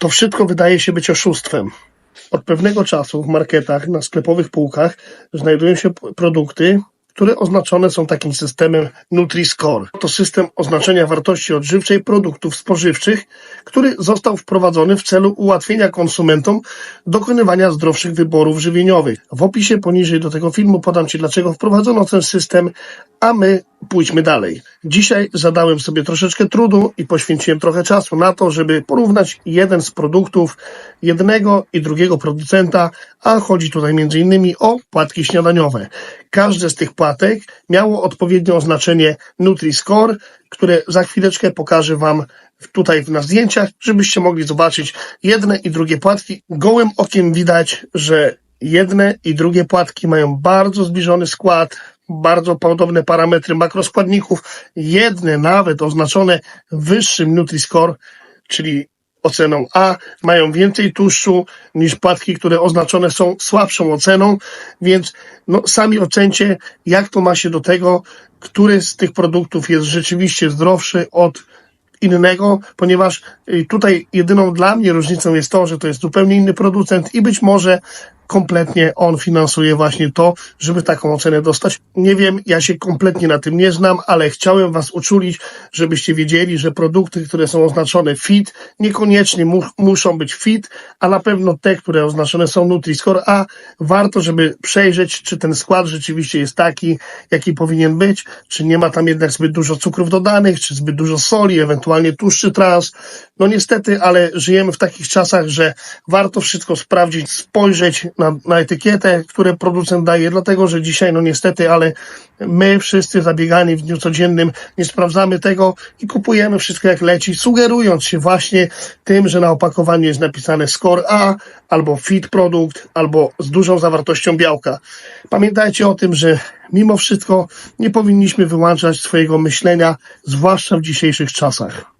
To wszystko wydaje się być oszustwem. Od pewnego czasu w marketach, na sklepowych półkach znajdują się produkty, które oznaczone są takim systemem Nutri-Score. To system oznaczenia wartości odżywczej produktów spożywczych, który został wprowadzony w celu ułatwienia konsumentom dokonywania zdrowszych wyborów żywieniowych. W opisie poniżej do tego filmu podam Ci, dlaczego wprowadzono ten system, a my pójdźmy dalej. Dzisiaj zadałem sobie troszeczkę trudu i poświęciłem trochę czasu na to, żeby porównać jeden z produktów jednego i drugiego producenta, a chodzi tutaj innymi o płatki śniadaniowe. Każde z tych płatek miało odpowiednie oznaczenie Nutri-Score, które za chwileczkę pokażę Wam tutaj na zdjęciach, żebyście mogli zobaczyć jedne i drugie płatki. Gołym okiem widać, że jedne i drugie płatki mają bardzo zbliżony skład, bardzo podobne parametry makroskładników, jedne nawet oznaczone wyższym Nutri-Score, czyli oceną A, mają więcej tłuszczu niż płatki, które oznaczone są słabszą oceną, więc no, sami ocencie, jak to ma się do tego, który z tych produktów jest rzeczywiście zdrowszy od innego, ponieważ y, tutaj jedyną dla mnie różnicą jest to, że to jest zupełnie inny producent i być może kompletnie on finansuje właśnie to, żeby taką ocenę dostać. Nie wiem, ja się kompletnie na tym nie znam, ale chciałem Was uczulić, żebyście wiedzieli, że produkty, które są oznaczone fit, niekoniecznie mu muszą być fit, a na pewno te, które oznaczone są Nutri-Score A, warto, żeby przejrzeć, czy ten skład rzeczywiście jest taki, jaki powinien być, czy nie ma tam jednak zbyt dużo cukrów dodanych, czy zbyt dużo soli, ewentualnie tłuszczy trans. No niestety, ale żyjemy w takich czasach, że warto wszystko sprawdzić, spojrzeć na, na etykietę, które producent daje, dlatego że dzisiaj, no niestety, ale my wszyscy zabiegani w dniu codziennym nie sprawdzamy tego i kupujemy wszystko jak leci, sugerując się właśnie tym, że na opakowaniu jest napisane Score A, albo Fit produkt, albo z dużą zawartością białka. Pamiętajcie o tym, że mimo wszystko nie powinniśmy wyłączać swojego myślenia, zwłaszcza w dzisiejszych czasach.